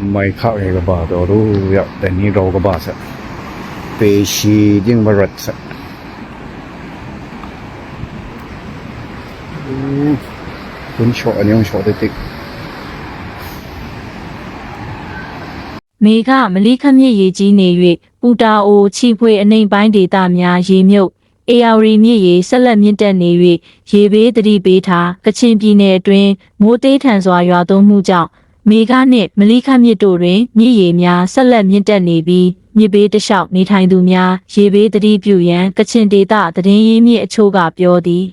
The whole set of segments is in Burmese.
майка эгба дору я тани рогбаса пеши дин баратса kun shot an yung shot tik မေကမလီခမြစ်ရေကြီးနေ၍ပူတာအိုချီဖွေအနိုင်ပိုင်းဒေသများရေမြုပ်အေယာရီမြစ်ရေဆက်လက်မြင့်တက်နေ၍ရေဘေးသတိပေးထားကချင်ပြည်နယ်အတွင်းမိုးသေးထန်စွာရွာသွန်းမှုကြောင့် မေကနှင့်မလိခမြစ်တို့တွင်မြစ်ရေများဆက်လက်မြင့်တက်နေပြီးမြစ်ဘေးတစ်လျှောက်နေထိုင်သူများရေဘေးတတိပြုရန်ကချင်ဒေသသတင်းရင်းမြစ်အချို့ကပြောသည်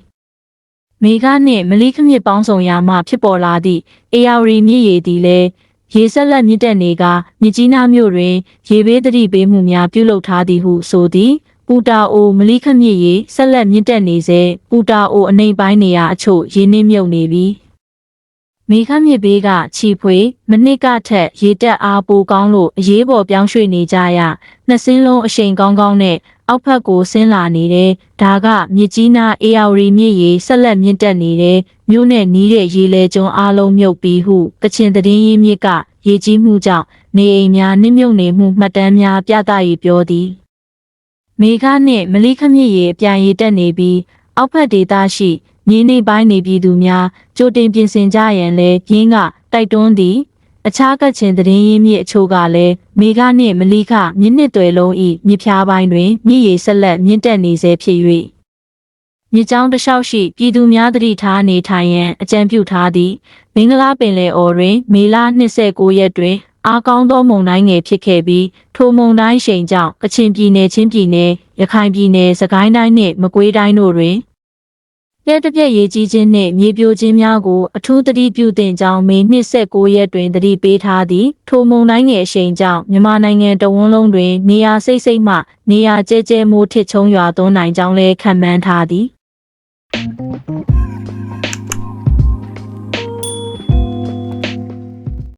မေဃနှင့်မလိခမြစ်ပေါင်းဆောင်ရာမှဖြစ်ပေါ်လာသည့်အေယာရီမြစ်ရေသည်လည်းရေဆက်လက်မြင့်တက်နေကမြစ်ကြီးနားမြို့တွင် ရေဘေးသတိပေးမှုများပြုလုပ်ထားသည်ဟုဆိုသည်ပူတာအိုမလိခမြစ်ရေဆက်လက်မြင့်တက်နေစေပူတာအိုအနိမ့်ပိုင်းနေရာအချို့ရေနှင်းမြုပ်နေပြီး မေခမြစ်ဘေးကချီဖွေမနစ်ကထက်ရေတက်အားပိုကောင်းလို့အရေးပေါ်ပြောင်းရွှေ့နေကြရနှစ်စင်းလုံးအရှိန်ကောင်းကောင်းနဲ့အောက်ဖက်ကိုဆင်းလာနေတယ်ဒါကမြစ်ကြီးနားအေယာရီမြစ်ရေဆက်လက်မြင့်တက်နေတယ်မြို့နဲ့နီးတဲ့ရေလေကျုံအားလုံးမြုပ်ပြီးဟုကချင်သတင်းရင်းမြစ်ကရေကြီးမှုကြောင့်နေအိမ်များနစ်မြုပ်နေမှုမှတ်တမ်းများပြသ၍ပြောသည်မေဃနှင့်မလိခမြစ်ရေအပြန်ရည်တက်နေပြီးအောက်ဖက်ဒေသရှိ မြေနေပိုင်းနေပြည်သူများကြိုတင်ပြင်ဆင်ကြရန်လဲရင်းကတိုက်တွန်းသည်အခြားကချင်သတင်းရင်းမြစ်အချို့ကလည်းမေဃနှင့်မလိခမြစ်နှစ်တွေလုံးဤမြစ်ဖျားပိုင်းတွင်မြစ်ရေဆက်လက်မြင့်တက်နေစေဖြစ်၍မြစ်ကြောင်းတစ်လျှောက်ရှိပြည်သူများသတိထားနေထိုင်ရန်အကြံပြုထားသည်မင်္ဂလာပင်လယ်အော်တွင် မေလ29ရက်တွင်အားကောင်းသောမုန်တိုင်းငယ်ဖြစ်ခဲ့ပြီးထိုမုန်တိုင်းရှိန်ကြောင့်ကချင်ပြည်နယ်ချင်းပြည်နယ်ရခိုင်ပြည်နယ်စကိုင်းတိုင်းနှင့်မကွေးတိုင်းတို့တွင် ပြက်တစ်ပြက်ရေကြီးခြင်းနှင့်မြေပြိုခြင်းများကိုအထူးသတိပြုသင့်ကြောင်းမေ29ရက်တွင်သတိပေးထားသည်ထိုမုန်တိုင်းငယ်ရှိန်ကြောင့်မြန်မာနိုင်ငံတဝန်းလုံးတွင် နေရာစိတ်စိတ်မှ နေရာကျဲကျဲမိုးထစ်ချုံရွာသွန်းနိုင်ကြောင်းလည်းခန့်မှန်းထားသည်